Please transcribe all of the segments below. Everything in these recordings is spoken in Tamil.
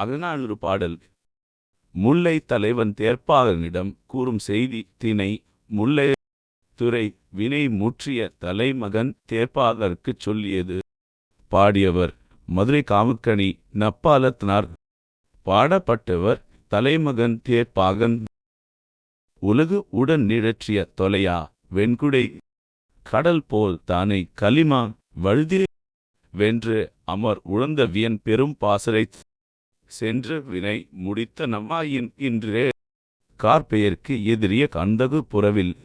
அகநானூறு பாடல். முல்லை தலைவன் தேர்ப்பாகனிடம் கூறும் செய்தி தினை முல்லை துறை வினை முற்றிய தலைமகன் தேர்ப்பாளருக்குச் சொல்லியது. பாடியவர் மதுரை காமுக்கணி நப்பாலத்தனார். பாடப்பட்டவர் தலைமகன் தேர்ப்பாகன். உலகு உடன் நிழற்றிய தொலையா வெண்குடை. கடல் போல் தானை கலிமா வழுதி வென்று அமர் உழந்த வியன் பெரும் பாசரை சென்று வினை முடித்த நம்மாயின் இன்றே. கார்பெயர்க்கு எதிரிய கந்தகு புறவில்.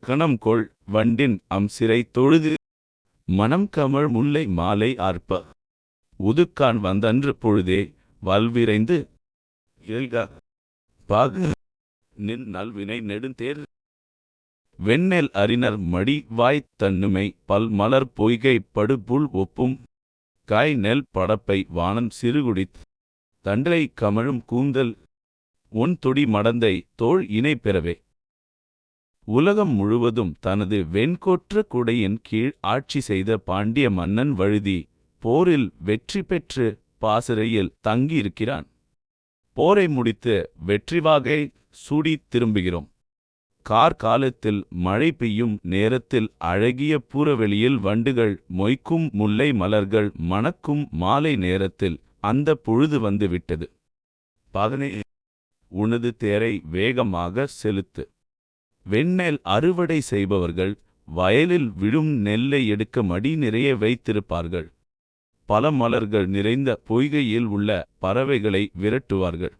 கணம் கொள் வண்டின் அம்சிரை தொழுது. மனம் கமழ் முல்லை மாலை ஆர்ப்ப. உதுக்கான் வந்தன்று பொழுதே வல்விரைந்து எழுக பாகு. நின் நல்வினை நெடுந்தேர் வெண்ணெல் அறிஞர் மடி வாய்த் தன்னுமை பல் மலர் பொய்கை படுபுல் ஒப்பும். காய் நெல் படப்பை வானம் சிறுகுடித். தண்டலை கமழும் கூந்தல் ஒன் தொடி மடந்தை தோள் இணை பெறவே. உலகம் முழுவதும் தனது வெண்கோற்ற குடையின் கீழ் ஆட்சி செய்த பாண்டிய மன்னன் வழுதி போரில் வெற்றி பெற்று பாசறையில் தங்கியிருக்கிறான். போரை முடித்து வெற்றிவாகை சூடி திரும்புகிறோம். கார்காலத்தில் மழை பெய்யும் நேரத்தில் அழகிய பூரவெளியில் வண்டுகள் மொய்க்கும் முல்லை மலர்கள் மணக்கும் மாலை நேரத்தில் அந்த பொழுது வந்துவிட்டது. பதினே உனது தேரை வேகமாக செலுத்து. வெண்ணெல் அறுவடை செய்பவர்கள் வயலில் விழும் நெல்லை எடுக்க மடி நிறைய வைத்திருப்பார்கள். பல மலர்கள் நிறைந்த பொய்கையில் உள்ள பறவைகளை விரட்டுவார்கள்.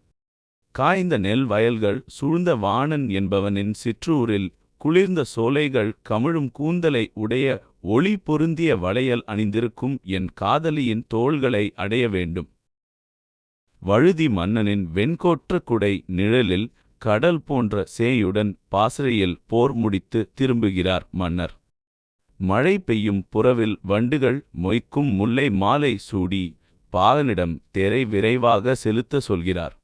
காய்ந்த நெல் வயல்கள் சூழ்ந்த வாணன் என்பவனின் சிற்றூரில் குளிர்ந்த சோலைகள் கமிழும் கூந்தலை உடைய ஒளி பொருந்திய வளையல் அணிந்திருக்கும் என் காதலியின் தோள்களை அடைய வேண்டும். வழுதி மன்னனின் வெண்கோற்ற குடை நிழலில் கடல் போன்ற சேயுடன் பாசறையில் போர் முடித்து திரும்புகிறார் மன்னர். மழை பெய்யும் புறவில் வண்டுகள் மொய்க்கும் முல்லை மாலை சூடி பாகனிடம் தேரை விரைவாக செலுத்த சொல்கிறார்.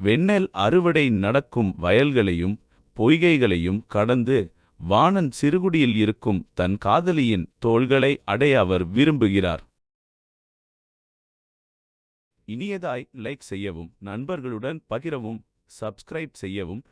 வெண்ணெல் அறுவடை நடக்கும் வயல்களையும் பொய்கைகளையும் கடந்து வாணன் சிறுகுடியில் இருக்கும் தன் காதலியின் தோள்களை அடைய அவர் விரும்புகிறார். இனியதாய் லைக் செய்யவும் நண்பர்களுடன் பகிரவும் சப்ஸ்கிரைப் செய்யவும்.